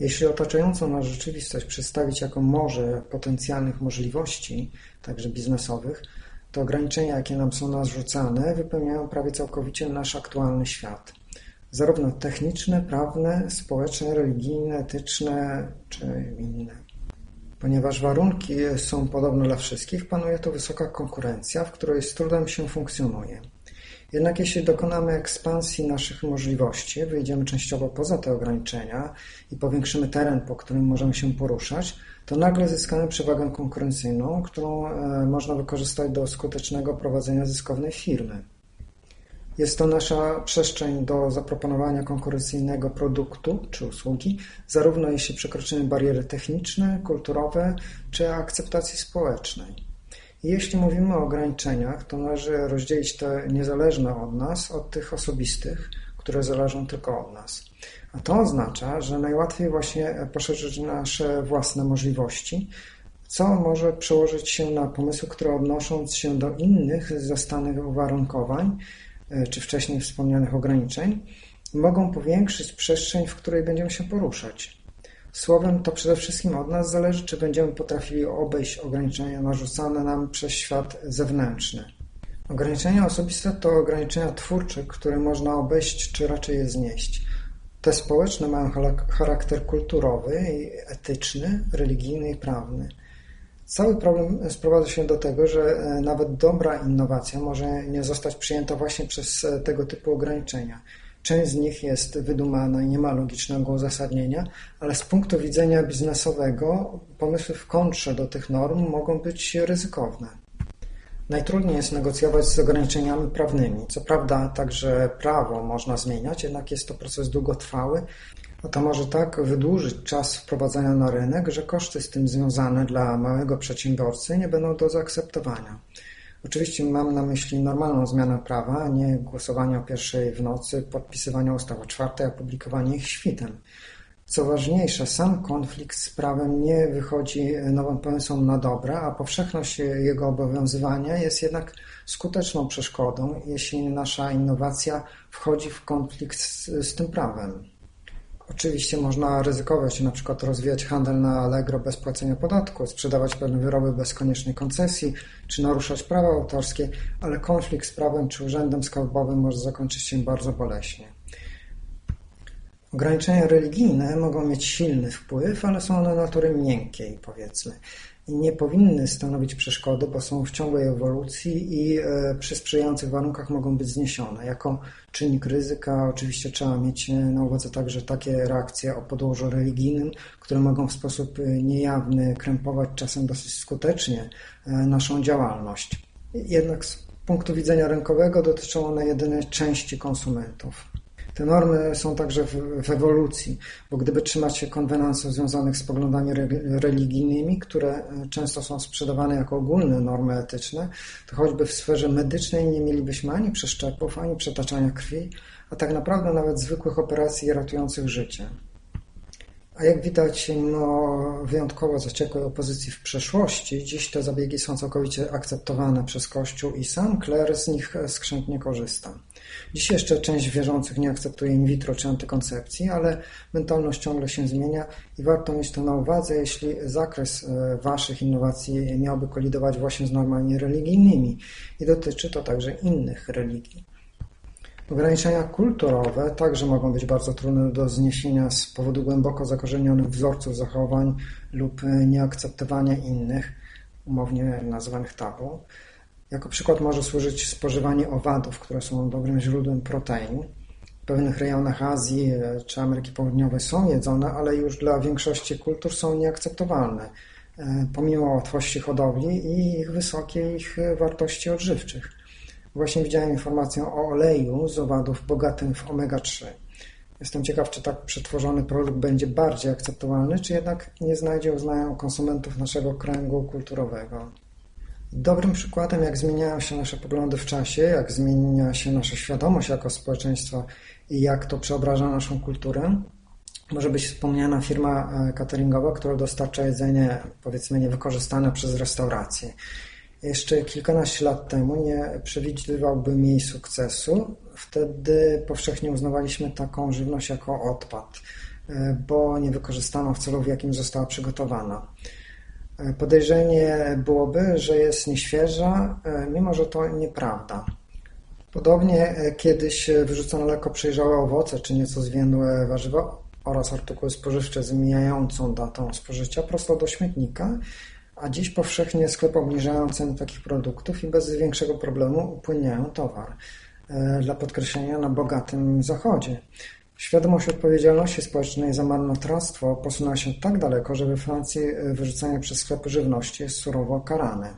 Jeśli otaczającą nas rzeczywistość przedstawić jako morze potencjalnych możliwości, także biznesowych, to ograniczenia, jakie nam są narzucane, wypełniają prawie całkowicie nasz aktualny świat. Zarówno techniczne, prawne, społeczne, religijne, etyczne czy inne. Ponieważ warunki są podobne dla wszystkich, panuje tu wysoka konkurencja, w której z trudem się funkcjonuje. Jednak jeśli dokonamy ekspansji naszych możliwości, wyjdziemy częściowo poza te ograniczenia i powiększymy teren, po którym możemy się poruszać, to nagle zyskamy przewagę konkurencyjną, którą e, można wykorzystać do skutecznego prowadzenia zyskownej firmy. Jest to nasza przestrzeń do zaproponowania konkurencyjnego produktu czy usługi, zarówno jeśli przekroczymy bariery techniczne, kulturowe czy akceptacji społecznej. Jeśli mówimy o ograniczeniach, to należy rozdzielić te niezależne od nas od tych osobistych, które zależą tylko od nas. A to oznacza, że najłatwiej właśnie poszerzyć nasze własne możliwości, co może przełożyć się na pomysły, które odnosząc się do innych zastanych uwarunkowań, e, czy wcześniej wspomnianych ograniczeń, mogą powiększyć przestrzeń, w której będziemy się poruszać. Słowem, to przede wszystkim od nas zależy, czy będziemy potrafili obejść ograniczenia narzucane nam przez świat zewnętrzny. Ograniczenia osobiste to ograniczenia twórcze, które można obejść, czy raczej je znieść. Te społeczne mają charakter kulturowy, etyczny, religijny i prawny. Cały problem sprowadza się do tego, że e, nawet dobra innowacja może nie zostać przyjęta właśnie przez e, tego typu ograniczenia. Część z nich jest wydumana i nie ma logicznego uzasadnienia, ale z punktu widzenia biznesowego pomysły w kontrze do tych norm mogą być ryzykowne. Najtrudniej jest negocjować z ograniczeniami prawnymi. Co prawda także prawo można zmieniać, jednak jest to proces długotrwały, a to może tak wydłużyć czas wprowadzania na rynek, że koszty z tym związane dla małego przedsiębiorcy nie będą do zaakceptowania. Oczywiście mam na myśli normalną zmianę prawa, nie głosowanie o pierwszej w nocy, podpisywanie ustaw o czwartej, a publikowanie ich świtem. Co ważniejsze, sam konflikt z prawem nie wychodzi nowym pomysłom na dobre, a powszechność jego obowiązywania jest jednak skuteczną przeszkodą, jeśli nasza innowacja wchodzi w konflikt z, z tym prawem. Oczywiście można ryzykować, na przykład rozwijać handel na Allegro bez płacenia podatku, sprzedawać pewne wyroby bez koniecznej koncesji, czy naruszać prawa autorskie, ale konflikt z prawem czy urzędem skarbowym może zakończyć się bardzo boleśnie. Ograniczenia religijne mogą mieć silny wpływ, ale są one natury miękkiej, powiedzmy i nie powinny stanowić przeszkody, bo są w ciągłej ewolucji i e, przy sprzyjających warunkach mogą być zniesione. Jako czynnik ryzyka oczywiście trzeba mieć na uwadze także takie reakcje o podłożu religijnym, które mogą w sposób e, niejawny krępować czasem dosyć skutecznie e, naszą działalność. Jednak z punktu widzenia rynkowego dotyczą one jedynie części konsumentów. Te normy są także w, w ewolucji, bo gdyby trzymać się konwenansów związanych z poglądami re, religijnymi, które e, często są sprzedawane jako ogólne normy etyczne, to choćby w sferze medycznej nie mielibyśmy ani przeszczepów, ani przetaczania krwi, a tak naprawdę nawet zwykłych operacji ratujących życie. A jak widać, mimo wyjątkowo zaciekłej opozycji w przeszłości, dziś te zabiegi są całkowicie akceptowane przez Kościół i sam kler z nich skrzętnie korzysta. Dziś jeszcze część wierzących nie akceptuje in vitro czy antykoncepcji, ale mentalność ciągle się zmienia i warto mieć to na uwadze, jeśli zakres e, Waszych innowacji miałby kolidować właśnie z normami religijnymi i dotyczy to także innych religii. Ograniczenia kulturowe także mogą być bardzo trudne do zniesienia z powodu głęboko zakorzenionych wzorców zachowań lub nieakceptowania innych, umownie nazywanych tabu. Jako przykład może służyć spożywanie owadów, które są dobrym źródłem protein. W pewnych rejonach Azji czy Ameryki Południowej są jedzone, ale już dla większości kultur są nieakceptowalne, e, pomimo łatwości hodowli i ich wysokich wartości odżywczych. Właśnie widziałem informację o oleju z owadów bogatym w omega-3. Jestem ciekaw, czy tak przetworzony produkt będzie bardziej akceptowalny, czy jednak nie znajdzie uznania konsumentów naszego kręgu kulturowego. Dobrym przykładem, jak zmieniają się nasze poglądy w czasie, jak zmienia się nasza świadomość jako społeczeństwa i jak to przeobraża naszą kulturę, może być wspomniana firma e, cateringowa, która dostarcza jedzenie, powiedzmy, niewykorzystane przez restauracje. Jeszcze kilkanaście lat temu nie przewidywałbym jej sukcesu. Wtedy powszechnie uznawaliśmy taką żywność jako odpad. bo nie wykorzystano w celu, w jakim została przygotowana. Podejrzenie byłoby, że jest nieświeża, mimo że to nieprawda. Podobnie kiedyś wyrzucono lekko przejrzałe owoce czy nieco zwiędłe warzywa oraz artykuły spożywcze z mijającą datą spożycia prosto do śmietnika, a dziś powszechnie sklepy obniżają ceny takich produktów i bez większego problemu upłyniają towar. E, dla podkreślenia na bogatym zachodzie. Świadomość odpowiedzialności społecznej za marnotrawstwo posunęła się tak daleko, że we Francji wyrzucanie przez sklepy żywności jest surowo karane.